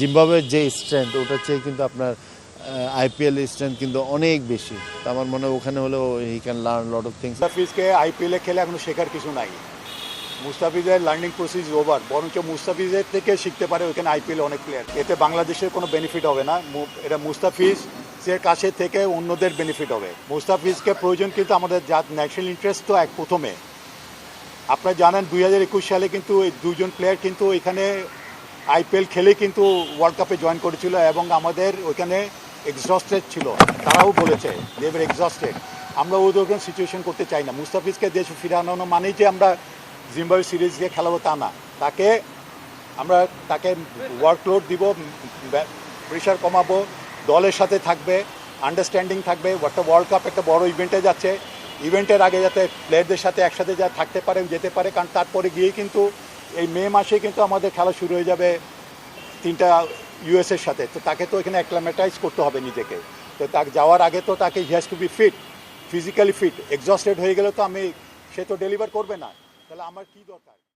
জিম্বাবুয়ের যে স্ট্রেংথ ওটার চেয়ে কিন্তু আপনার আইপিএল স্ট্রেংথ কিন্তু অনেক বেশি। আমার মনে হয় ওখানে হলেও he can learn lot of things মুস্তাফিজকে আইপিএলে খেলে এখনও শেখার কিছু নাই। মুস্তাফিজের লার্নিং প্রসেস ওভার বরঞ্চ মুস্তাফিজের থেকে শিখতে পারে ওখানে আইপিএল অনেক প্লেয়ার এতে বাংলাদেশের কোনো বেনিফিট হবে না। এটা মুস্তাফিজ এর কাছে থেকে অন্যদের বেনিফিট হবে। মুস্তাফিজকে প্রয়োজন কিন্তু আমাদের যা ন্যাশনাল ইন্টারেস্ট তো এক প্রথমে। আপনারা জানেন দুই হাজার একুশ সালে কিন্তু এই দুজন প্লেয়ার কিন্তু এখানে আইপিএল খেলে কিন্তু ওয়ার্ল্ড কাপে জয়েন করেছিল এবং আমাদের ওইখানে এক্সস্টেড ছিল। তারাও বলেছে দেবের এক্সস্টেড আমরা ওই রকম সিচুয়েশন করতে চাই না। মুস্তাফিজকে দেশে ফিরানো মানেই যে আমরা জিম্বাবু সিরিজকে খেলাবো তা না। তাকে আমরা, তাকে ওয়ার্কলোড দিব প্রেশার কমাবো, দলের সাথে থাকবে আন্ডারস্ট্যান্ডিং থাকবে। একটা ওয়ার্ল্ড কাপ একটা বড় ইভেন্টে যাচ্ছে। ইভেন্টের আগে যাতে প্লেয়ারদের সাথে একসাথে যা থাকতে পারে, যেতে পারে, কারণ তারপরে গিয়ে কিন্তু এই মে মাসে কিন্তু আমাদের খেলা শুরু হয়ে যাবে তিনটা ইউএসের সাথে। তো তাকে তো এখানে অ্যাক্লামেটাইজ করতে হবে নিজেকে। তো তাকে যাওয়ার আগে তো তাকে he has to be fit physically fit exhausted হয়ে গেলে তো আমি, সে তো ডেলিভার করবে না। তাহলে আমার কী দরকার?